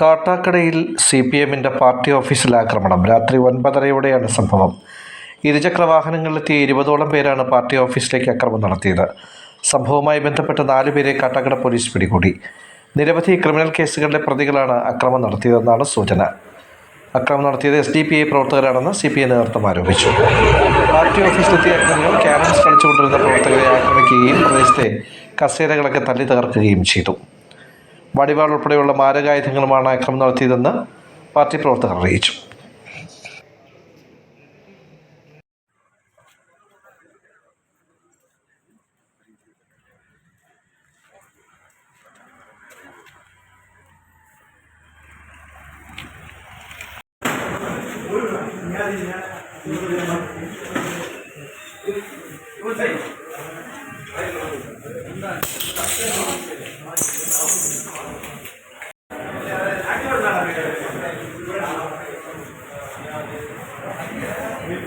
കാട്ടാക്കടയിൽ C P എമ്മിന്റെ party ഓഫീസിൽ ആക്രമണം. രാത്രി ഒൻപതരയോടെയാണ് സംഭവം. ഇരുചക്ര വാഹനങ്ങളിലെത്തിയ ഇരുപതോളം പേരാണ് പാർട്ടി ഓഫീസിലേക്ക് ആക്രമണം നടത്തിയത്. സംഭവവുമായി ബന്ധപ്പെട്ട് നാലു പേരെ കാട്ടാക്കട പോലീസ് പിടികൂടി. നിരവധി ക്രിമിനൽ കേസുകളിലെ പ്രതികളാണ് അക്രമം നടത്തിയതെന്നാണ് സൂചന. അക്രമം നടത്തിയത് എസ് ഡി പി ഐ പ്രവർത്തകരാണെന്ന് സി പി ഐ നേതൃത്വം ആരോപിച്ചു. പാർട്ടി ഓഫീസിലെത്തിയ അക്രമികൾ ക്യാരംസ് കളിച്ചുകൊണ്ടിരുന്ന പ്രവർത്തകരെ ആക്രമിക്കുകയും പ്രദേശത്തെ കസേരകളൊക്കെ തല്ലി തകർക്കുകയും ചെയ്തു. വടിവാൾ ഉൾപ്പെടെയുള്ള മാരകായുധങ്ങളുമാണ് അക്രമം നടത്തിയതെന്ന് പാർട്ടി പ്രവർത്തകർ അറിയിച്ചു. കാട്ടാക്കടയിൽ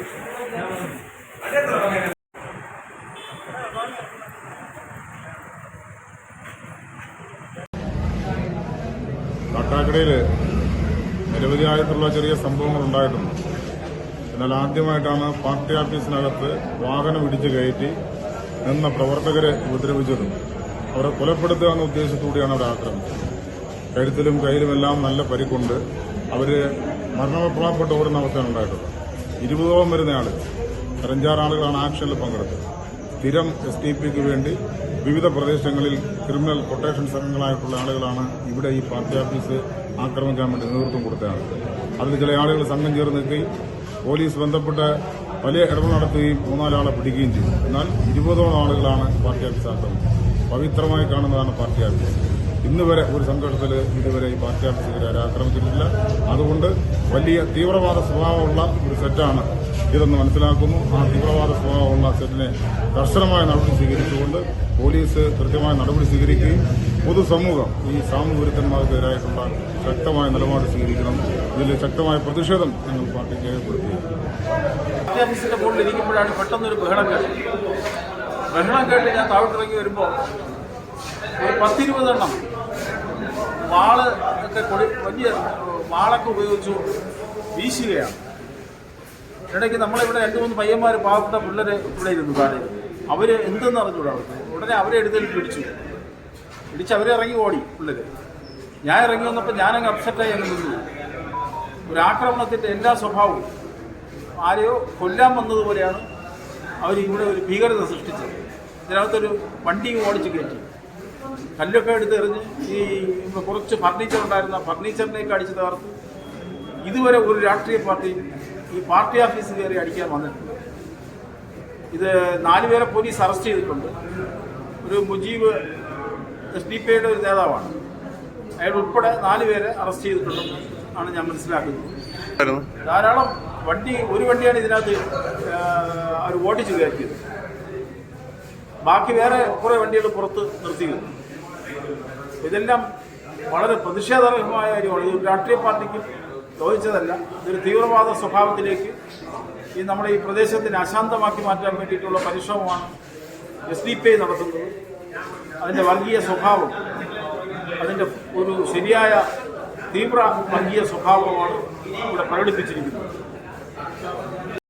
നിരവധിയായിട്ടുള്ള ചെറിയ സംഭവങ്ങൾ ഉണ്ടായിട്ടുണ്ട്. എന്നാൽ ആദ്യമായിട്ടാണ് പാർട്ടി ഓഫീസിനകത്ത് വാഹനം ഇടിച്ചു കയറ്റി നിന്ന പ്രവർത്തകരെ ഉപദ്രവിച്ചതും അവരെ കൊലപ്പെടുത്തുക എന്ന ഉദ്ദേശത്തോടെയാണ് അവർ ആക്രമിച്ചത്. കഴുത്തിലും കയ്യിലുമെല്ലാം നല്ല പരിക്കുണ്ട്. അവർ മരണപ്രായപ്പെട്ട് ഓടുന്ന അവസ്ഥയാണ് ഉണ്ടായിട്ടുള്ളത്. ഇരുപതോളം വരുന്ന ആളുകൾ അഞ്ചാറ് ആളുകളാണ് ആക്ഷനിൽ പങ്കെടുത്തത്. സ്ഥിരം എസ് ടി പിക്ക് വേണ്ടി വിവിധ പ്രദേശങ്ങളിൽ ക്രിമിനൽ കൊട്ടേഷൻ സംഘങ്ങളായിട്ടുള്ള ആളുകളാണ് ഇവിടെ ഈ പാർട്ടി ഓഫീസ് ആക്രമിക്കാൻ വേണ്ടി നേതൃത്വം കൊടുത്തതാണ് അതിൽ ചില ആളുകൾ സംഘം ചേർന്ന് നിൽക്കുകയും പോലീസ് ബന്ധപ്പെട്ട് വലിയ ഇടപെടൽ നടത്തുകയും മൂന്നാലാളെ പിടിക്കുകയും ചെയ്തു. എന്നാൽ ഇരുപതോളം ആളുകളാണ് പാർട്ടി ഓഫീസ് ആക്രമിച്ചത്. പവിത്രമായി കാണുന്നതാണ് പാർട്ടി ഓഫീസ്. ഇന്ന് വരെ ഒരു സംഘർഷത്തിൽ ഇതുവരെ ഈ പാർട്ടി ഓഫീസുകാരെ ആക്രമിച്ചിട്ടില്ല. അതുകൊണ്ട് വലിയ തീവ്രവാദ സ്വഭാവമുള്ള ഒരു സെറ്റാണ് ഇതെന്ന് മനസ്സിലാക്കുന്നു. ആ തീവ്രവാദ സ്വഭാവമുള്ള സെറ്റിനെ കർശനമായ നടപടി സ്വീകരിച്ചുകൊണ്ട് പോലീസ് കൃത്യമായ നടപടി സ്വീകരിക്കുകയും പൊതുസമൂഹം ഈ സാമൂഹ്യവിരുദ്ധന്മാർക്കെതിരായിട്ടുള്ള ശക്തമായ നിലപാട് സ്വീകരിക്കണം. ഇതിൽ ശക്തമായ പ്രതിഷേധം ഞങ്ങൾ രേഖപ്പെടുത്തി പാർട്ടി പെട്ടെന്നൊരു ബഹളം കേട്ടത്. ബഹളം കേട്ട് ഞാൻ താഴോട്ടിറങ്ങി വരുമ്പോൾ ഒരു പത്തിരുപതെണ്ണം. വാൾ ഒക്കെ കൊടി വലിയ വാളൊക്കെ ഉപയോഗിച്ചു വീശുകയാണ്. ഇടയ്ക്ക് നമ്മളിവിടെ രണ്ട് മൂന്ന് പയ്യന്മാർ പാവപ്പെട്ട പിള്ളേർ ഇവിടെ ഇരുന്നു താഴെ അവർ എന്തെന്ന് അറിഞ്ഞൂടാ അവർക്ക്? ഉടനെ അവരെ എടുത്തേക്ക് പിടിച്ചു. പിടിച്ച് അവരെ ഇറങ്ങി ഓടി പിള്ളേർ ഞാൻ ഇറങ്ങി വന്നപ്പോൾ ഞാനങ്ങ് അപ്സെറ്റായി അങ്ങ് നിന്നു. ഒരു ആക്രമണത്തിന്റെ എല്ലാ സ്വഭാവവും ആരെയോ കൊല്ലാൻ വന്നതുപോലെയാണ് അവർ ഒരു ഭീകരത സൃഷ്ടിച്ചത്. ഇതിനകത്തൊരു വണ്ടി ഓടിച്ച് കയറ്റി. കല്ലൊക്കെ എടുത്ത് എറിഞ്ഞ് ഈ കുറച്ച് ഫർണിച്ചർ ഉണ്ടായിരുന്ന ഫർണിച്ചറിലേക്ക് അടിച്ച് തകർത്ത്. ഇതുവരെ ഒരു രാഷ്ട്രീയ പാർട്ടി ഈ പാർട്ടി ഓഫീസ് കയറി അടിക്കാൻ വന്നിട്ടുണ്ട് ഇത് നാലുപേരെ പോലീസ് അറസ്റ്റ് ചെയ്തിട്ടുണ്ട്. ഒരു മുജീബ് എസ് ഡി പി ഐയുടെ ഒരു നേതാവാണ്. അയാൾ ഉൾപ്പെടെ നാലുപേരെ അറസ്റ്റ് ചെയ്തിട്ടുണ്ടെന്ന് ആണ് ഞാൻ മനസ്സിലാക്കുന്നത്. ധാരാളം വണ്ടി ഒരു വണ്ടിയാണ് ഇതിനകത്ത് അവർ ഓടിച്ചു കയറ്റിയത്. ബാക്കി വേറെ കുറേ വണ്ടികൾ പുറത്ത് നിർത്തിയിരുന്നു. ഇതെല്ലാം വളരെ പ്രതിഷേധാർഹമായ കാര്യമാണ് ഇത് രാഷ്ട്രീയ പാർട്ടിക്ക് ചോദിച്ചതല്ല ഇതൊരു തീവ്രവാദ സ്വഭാവത്തിലേക്ക് ഈ നമ്മുടെ ഈ പ്രദേശത്തിനെ അശാന്തമാക്കി മാറ്റാൻ വേണ്ടിയിട്ടുള്ള പരിശ്രമമാണ് എസ് ഡി പി ഐ നടത്തുന്നത്. അതിന്റെ വർഗീയ സ്വഭാവം അതിന്റെ ഒരു ശരിയായ തീവ്ര വർഗീയ സ്വഭാവമാണ് ഇവിടെ പ്രകടിപ്പിച്ചിരിക്കുന്നത്.